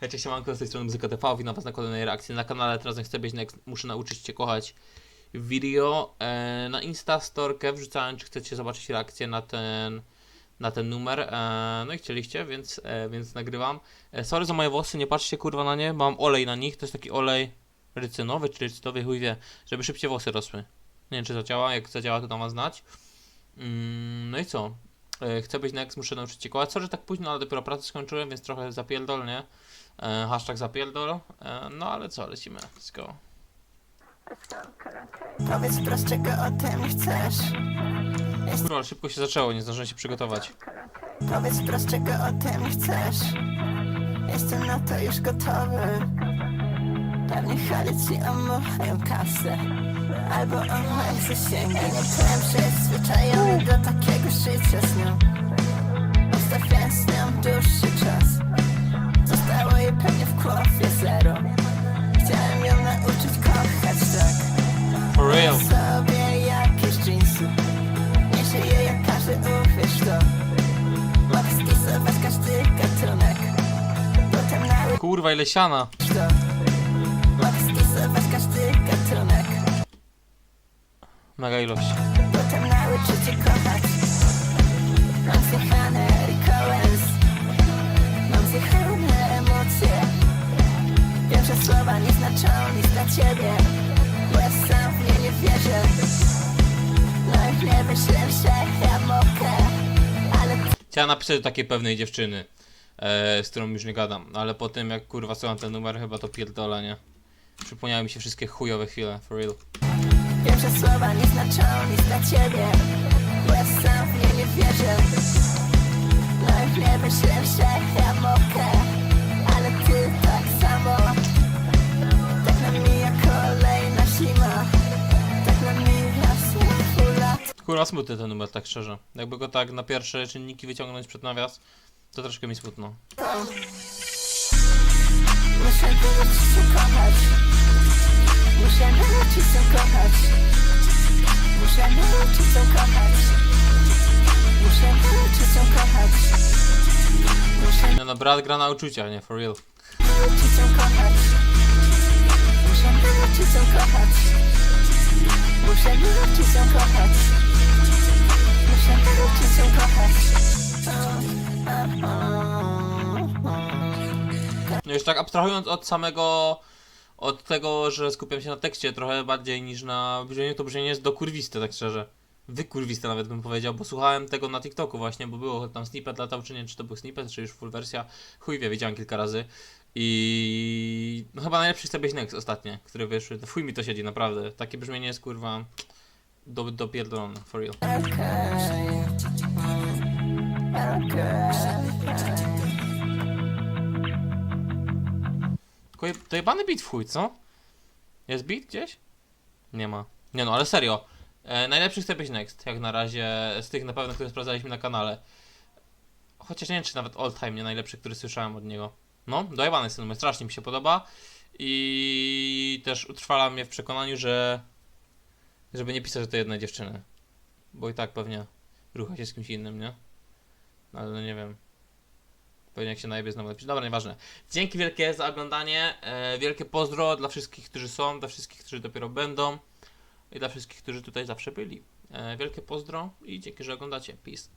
Hej, cześć, siemanko, z tej strony Muzyka TV, witam was na kolejnej reakcji na kanale, teraz chcę być muszę nauczyć cię kochać video. E, na Instastorkę wrzucałem, czy chcecie zobaczyć reakcję na ten, na ten numer, e, no i chcieliście, więc, e, więc nagrywam. E, sorry za moje włosy, nie patrzcie kurwa na nie, mam olej na nich, to jest taki olej rycynowy, czy rycynowy, chuj wie, żeby szybciej włosy rosły. Nie wiem, czy zadziała, jak zadziała, to dam wam znać. Mm, no i co? E, Chcę być next, muszę nauczyć cię kochać. Sorry, że tak późno, ale dopiero pracę skończyłem, więc trochę zapierdol, nie? E, hashtag zapierdol. E, no ale co, lecimy. Let's go. Powiedz wprost, czego o tym chcesz. Kurwa, ale szybko się zaczęło, nie zdążyłem się przygotować. Powiedz wprost, czego o tym chcesz. Jestem na to już gotowy. Pewnie chodzi ci o moją kasę. Albo o moje zasięgi. Nie byłem przyzwyczajony do takiego życia z nią. Ustawiałem z nią dłuższy czas. Zostało jej pewnie w głowie zero. Chciałem ją nauczyć kochać tak. For real. sobie jakieś dżinsy Nie żyję jak każdy, uwierz to Mogę skisować każdy gatunek Potem nauczyć Kurwa, ile siana. to Mega ilość. Potem nauczyć cię kochać Mam zjechane Coens Mam zjechane emocje Wiem, że słowa nie znaczą nic dla ciebie Bo ja sam w nie nie wierzę No i nie myślę, że ja mogę Ale Chciałem napisać do takiej pewnej dziewczyny, e, z którą już nie gadam, ale po tym jak kurwa słucham ten numer, chyba to pierdolę, nie? Przypomniały mi się wszystkie chujowe chwile, for real. Wiem, że słowa nie znaczą nic dla ciebie. Ja sam w nie nie wierzę. No i nie myślę, że ja mogę. Ale ty tak samo. Tak nam mija kolejna zima. Tak nam mija znowu lat Kurwa, smutny ten numer, tak szczerze. Jakby go tak na pierwsze czynniki wyciągnąć przed nawias, to troszkę mi smutno. Muszę nauczyć się kochać Muszę nauczyć się kochać Muszę nauczyć się kochać Muszę nauczyć się kochać Muszę Nie no, brat gra na uczucia, nie? For real. się kochać Muszę się kochać Muszę się kochać Muszę się kochać No już tak abstrahując od samego, od tego, że skupiam się na tekście trochę bardziej niż na brzmieniu, to brzmienie jest dokurwiste, tak szczerze. Wykurwiste nawet bym powiedział, bo słuchałem tego na TikToku właśnie, bo było tam snippet latał, czy nie, czy to był snippet, czy już full wersja, chuj wie, widziałem kilka razy. I no chyba najlepszy chce być next ostatnie, które wyszły, fuj mi to siedzi, naprawdę. Takie brzmienie jest kurwa do, dopierdolone, for real. Tylko je- to jebany beat w chuj, co? Jest beat gdzieś? Nie ma. Nie no, ale serio. E, najlepszy chce być next, jak na razie, z tych na pewno, które sprawdzaliśmy na kanale. Chociaż nie wiem, czy nawet all time nie najlepszy, który słyszałem od niego. No, dojebany jest ten numer, strasznie mi się podoba. I też utrwala mnie w przekonaniu, że żeby nie pisać, że to jednej dziewczyny. Bo i tak pewnie rucha się z kimś innym, nie? No, Ale no nie wiem. Pewnie jak się najebie znowu napisze. Dobra, nieważne. Dzięki wielkie za oglądanie. E, wielkie pozdro dla wszystkich, którzy są, dla wszystkich, którzy dopiero będą i dla wszystkich, którzy tutaj zawsze byli. E, wielkie pozdro i dzięki, że oglądacie. Peace.